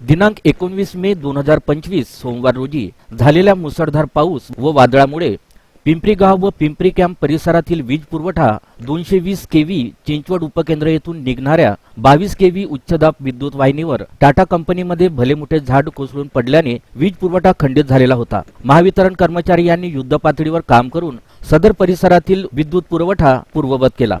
दिनांक एकोणवीस मे दोन हजार पंचवीस सोमवार रोजी झालेल्या मुसळधार पाऊस व वादळामुळे पिंपरी गाव व पिंपरी कॅम्प परिसरातील वीज पुरवठा दोनशे वीस केव्ही चिंचवड उपकेंद्र येथून निघणाऱ्या बावीस केव्ही उच्चदाब विद्युत वाहिनीवर टाटा कंपनीमध्ये भले मोठे झाड कोसळून पडल्याने वीज पुरवठा खंडित झालेला होता. महावितरण कर्मचारी यांनी युद्ध पातळीवर काम करून सदर परिसरातील विद्युत पुरवठा पूर्ववत केला.